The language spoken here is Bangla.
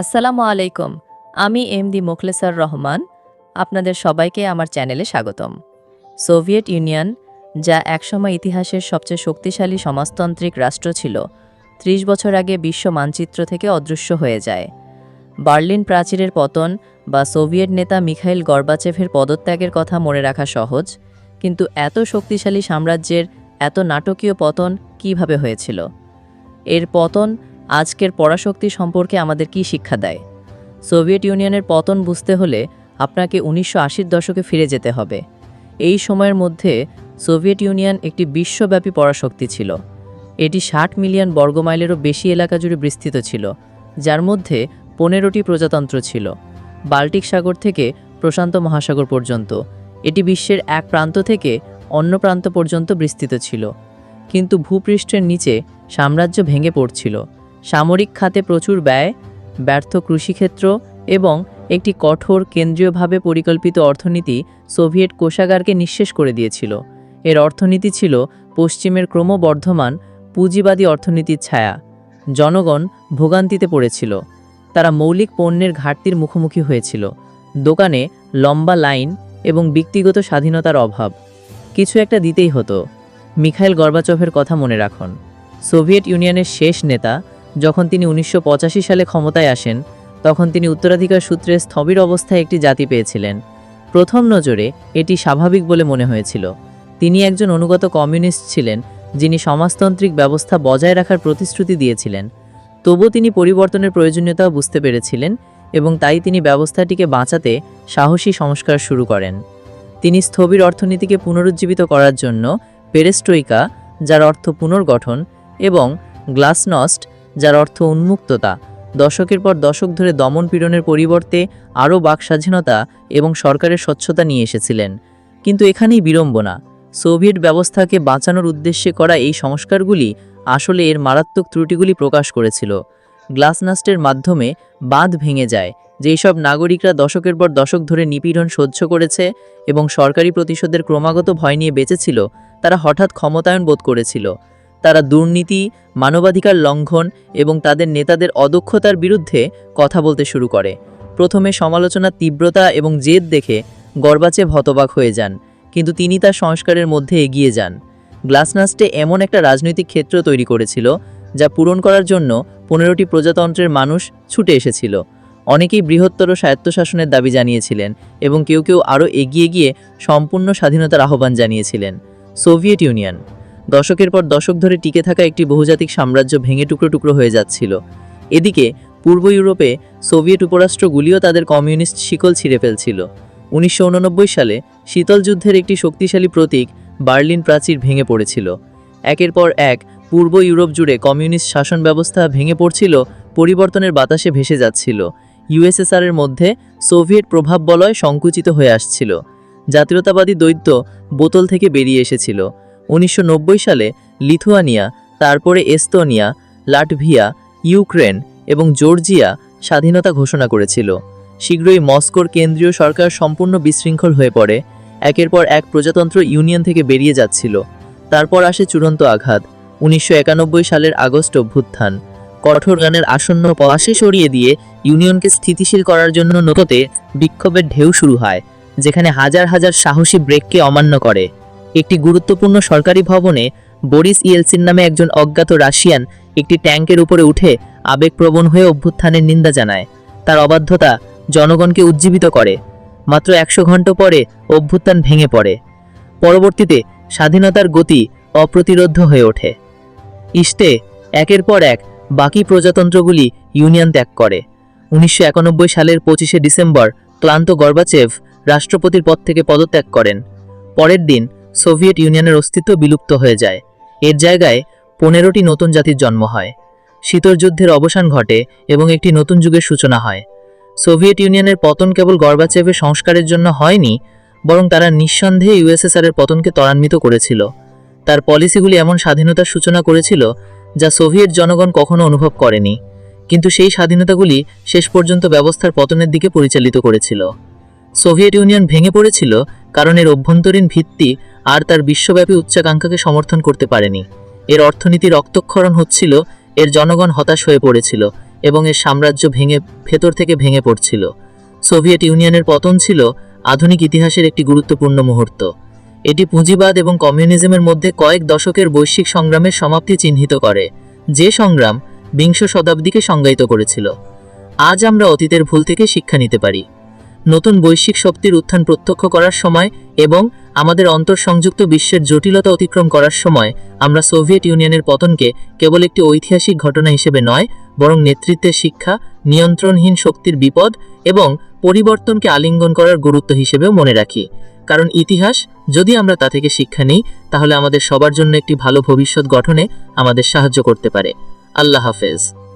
আসসালামু আলাইকুম, আমি এমডি মোখলেসার রহমান, আপনাদের সবাইকে আমার চ্যানেলে স্বাগতম। সোভিয়েত ইউনিয়ন, যা একসময় ইতিহাসের সবচেয়ে শক্তিশালী সমাজতান্ত্রিক রাষ্ট্র ছিল, ত্রিশ বছর আগে বিশ্ব মানচিত্র থেকে অদৃশ্য হয়ে যায়। বার্লিন প্রাচীরের পতন বা সোভিয়েট নেতা মিখাইল গর্বাচেভের পদত্যাগের কথা মনে রাখা সহজ, কিন্তু এত শক্তিশালী সাম্রাজ্যের এত নাটকীয় পতন কীভাবে হয়েছিল? এর পতন আজকের পরাশক্তি সম্পর্কে আমাদের কি শিক্ষা দেয়? সোভিয়েত ইউনিয়নের পতন বুঝতে হলে আপনাকে উনিশশো দশকে ফিরে যেতে হবে। এই সময়ের মধ্যে সোভিয়েত ইউনিয়ন একটি বিশ্বব্যাপী পরাশক্তি ছিল। এটি ষাট মিলিয়ন বর্গমাইলেরও বেশি এলাকা জুড়ে বিস্তৃত ছিল, যার মধ্যে পনেরোটি প্রজাতন্ত্র ছিল, বাল্টিক সাগর থেকে প্রশান্ত মহাসাগর পর্যন্ত। এটি বিশ্বের এক প্রান্ত থেকে অন্য প্রান্ত পর্যন্ত বিস্তৃত ছিল, কিন্তু ভূপৃষ্ঠের নিচে সাম্রাজ্য ভেঙে পড়ছিল। সামরিক খাতে প্রচুর ব্যয়, ব্যর্থ কৃষিক্ষেত্র এবং একটি কঠোর কেন্দ্রীয়ভাবে পরিকল্পিত অর্থনীতি সোভিয়েট কোষাগারকে নিঃশেষ করে দিয়েছিল। এর অর্থনীতি ছিল পশ্চিমের ক্রমবর্ধমান পুঁজিবাদী অর্থনীতির ছায়া। জনগণ ভোগান্তিতে পড়েছিল। তারা মৌলিক পণ্যের ঘাটতির মুখোমুখি হয়েছিল। দোকানে লম্বা লাইন এবং ব্যক্তিগত স্বাধীনতার অভাব। কিছু একটা দিতেই হতো। মিখাইল গর্বাচভের কথা মনে রাখুন। সোভিয়েত ইউনিয়নের শেষ নেতা যখন তিনি উনিশশো পঁচাশি সালে ক্ষমতায় আসেন, তখন তিনি উত্তরাধিকার সূত্রে স্থবির অবস্থায় একটি জাতি পেয়েছিলেন। প্রথম নজরে এটি স্বাভাবিক বলে মনে হয়েছিল। তিনি একজন অনুগত কমিউনিস্ট ছিলেন, যিনি সমাজতান্ত্রিক ব্যবস্থা বজায় রাখার প্রতিশ্রুতি দিয়েছিলেন। তবু তিনি পরিবর্তনের প্রয়োজনীয়তাও বুঝতে পেরেছিলেন এবং তাই তিনি ব্যবস্থাটিকে বাঁচাতে সাহসী সংস্কার শুরু করেন। তিনি স্থবির অর্থনীতিকে পুনরুজ্জীবিত করার জন্য পেরেস্ট্রইকা যার অর্থ পুনর্গঠন, এবং গ্লাসনস্ট যার অর্থ উন্মুক্ততা। দশকের পর দশক ধরে দমন পীড়নের পরিবর্তে আরও বাক স্বাধীনতা এবং সরকারের স্বচ্ছতা নিয়ে এসেছিলেন। কিন্তু এখানেই বিড়ম্বনা সোভিয়েট ব্যবস্থাকে বাঁচানোর উদ্দেশ্যে করা এই সংস্কারগুলি আসলে এর মারাত্মক ত্রুটিগুলি প্রকাশ করেছিল। গ্লাসনাস্টের মাধ্যমে বাঁধ ভেঙে যায় যেই সব নাগরিকরা দশকের পর দশক ধরে নিপীড়ন সহ্য করেছে এবং সরকারি প্রতিশোধের ক্রমাগত ভয় নিয়ে বেঁচেছিল, তারা হঠাৎ ক্ষমতায়ন বোধ করেছিল। তারা দুর্নীতি, মানবাধিকার লঙ্ঘন এবং তাদের নেতাদের অদক্ষতার বিরুদ্ধে কথা বলতে শুরু করে। প্রথমে সমালোচনার তীব্রতা এবং জেদ দেখে গর্বাচে হতবাক হয়ে যান, কিন্তু তিনি তার সংস্কারের মধ্যে এগিয়ে যান। গ্লাসনাস্টে এমন একটা রাজনৈতিক ক্ষেত্র তৈরি করেছিল, যা পূরণ করার জন্য পনেরোটি প্রজাতন্ত্রের মানুষ ছুটে এসেছিল। অনেকেই বৃহত্তর স্বায়ত্তশাসনের দাবি জানিয়েছিলেন এবং কেউ কেউ আরও এগিয়ে গিয়ে সম্পূর্ণ স্বাধীনতার আহ্বান জানিয়েছিলেন। সোভিয়েত ইউনিয়ন দশকের পর দশক ধরে টিকে থাকা একটি বহুজাতিক সাম্রাজ্য ভেঙে টুকরো টুকরো হয়ে যাচ্ছিল। এদিকে, পূর্ব ইউরোপে সোভিয়েত উপরাষ্ট্রগুলিও তাদের কমিউনিস্ট শিকল ছিঁড়ে ফেলছিল। উনিশশো উননব্বই সালে শীতল যুদ্ধের একটি শক্তিশালী প্রতীক বার্লিন প্রাচীর ভেঙে পড়েছিল। একের পর এক পূর্ব ইউরোপ জুড়ে কমিউনিস্ট শাসন ব্যবস্থা ভেঙে পড়ছিল, পরিবর্তনের বাতাসে ভেসে যাচ্ছিল। ইউএসএসআরের মধ্যে সোভিয়েট প্রভাব বলয় সংকুচিত হয়ে আসছিল। জাতীয়তাবাদী দৈত্য বোতল থেকে বেরিয়ে এসেছিল। উনিশশো নব্বই সালে লিথুয়ানিয়া, তারপরে এস্তোনিয়া, লাটভিয়া, ইউক্রেন এবং জর্জিয়া স্বাধীনতা ঘোষণা করেছিল। শীঘ্রই মস্কোর কেন্দ্রীয় সরকার সম্পূর্ণ বিশৃঙ্খল হয়ে পড়ে। একের পর এক প্রজাতন্ত্র ইউনিয়ন থেকে বেরিয়ে যাচ্ছিল। তারপর আসে চূড়ান্ত আঘাত, উনিশশো একানব্বই সালের আগস্ট অভ্যুত্থান। কঠোর গানের আসন্ন পাশে সরিয়ে দিয়ে ইউনিয়নকে স্থিতিশীল করার জন্য নততে বিক্ষোভের ঢেউ শুরু হয়, যেখানে হাজার হাজার সাহসী ব্রেককে অমান্য করে। একটি গুরুত্বপূর্ণ সরকারি ভবনে বরিস ইয়েলসিন নামে একজন অজ্ঞাত রাশিয়ান একটি ট্যাঙ্কের উপরে উঠে আবেগপ্রবণ হয়ে অভ্যুত্থানের নিন্দা জানায়। তার অবাধ্যতা জনগণকে উজ্জীবিত করে। মাত্র একশো ঘণ্টা পরে অভ্যুত্থান ভেঙে পড়ে। পরবর্তীতে স্বাধীনতার গতি অপ্রতিরোধ হয়ে ওঠে। ইস্টে একের পর এক বাকি প্রজাতন্ত্রগুলি ইউনিয়ন ত্যাগ করে। উনিশশো একানব্বই সালের পঁচিশে ডিসেম্বর ক্লান্ত গর্বাচেভ রাষ্ট্রপতির পদ থেকে পদত্যাগ করেন। পরের দিন সোভিয়েত ইউনিয়নের অস্তিত্ব বিলুপ্ত হয়ে যায়। এর জায়গায় পনেরোটি নতুন জাতির জন্ম হয়। শীতল যুদ্ধের অবসান ঘটে এবং একটি নতুন যুগের সূচনা হয়। সোভিয়েত ইউনিয়নের পতন কেবল গর্বাচেভের সংস্কারের জন্য হয়নি, বরং তারা নিঃসন্দেহে ইউএসএসআরের পতনকে ত্বরান্বিত করেছিল। তার পলিসিগুলি এমন স্বাধীনতার সূচনা করেছিল যা সোভিয়েত জনগণ কখনো অনুভব করেনি, কিন্তু সেই স্বাধীনতাগুলি শেষ পর্যন্ত ব্যবস্থার পতনের দিকে পরিচালিত করেছিল। সোভিয়েত ইউনিয়ন ভেঙে পড়েছিল কারণ এর অভ্যন্তরীণ ভিত্তি আর তার বিশ্বব্যাপী উচ্চাকাঙ্ক্ষাকে সমর্থন করতে পারেনি। এর অর্থনীতি রক্তক্ষরণ হচ্ছিল, এর জনগণ হতাশ হয়ে পড়েছিল এবং এর সাম্রাজ্য ভেঙে, ভেতর থেকে ভেঙে পড়ছিল। সোভিয়েত ইউনিয়নের পতন ছিল আধুনিক ইতিহাসের একটি গুরুত্বপূর্ণ মুহূর্ত। এটি পুঁজিবাদ এবং কমিউনিজমের মধ্যে কয়েক দশকের বৈশ্বিক সংগ্রামের সমাপ্তি চিহ্নিত করে, যে সংগ্রাম বিংশ শতাব্দীকে সংজ্ঞায়িত করেছিল। আজ আমরা অতীতের ভুল থেকে শিক্ষা নিতে পারি। নতুন বৈশ্বিক শক্তির উত্থান প্রত্যক্ষ করার সময় এবং আমাদের অন্তর্সংযুক্ত বিশ্বের জটিলতা অতিক্রম করার সময় আমরা সোভিয়েত ইউনিয়নের পতনকে কেবল একটি ঐতিহাসিক ঘটনা হিসেবে নয়, বরং নেতৃত্বের শিক্ষা, নিয়ন্ত্রণহীন শক্তির বিপদ এবং পরিবর্তনকে আলিঙ্গন করার গুরুত্ব হিসেবেও মনে রাখি। কারণ ইতিহাস, যদি আমরা তা থেকে শিক্ষা নিই, তাহলে আমাদের সবার জন্য একটি ভালো ভবিষ্যৎ গঠনে আমাদের সাহায্য করতে পারে। আল্লাহ হাফেজ।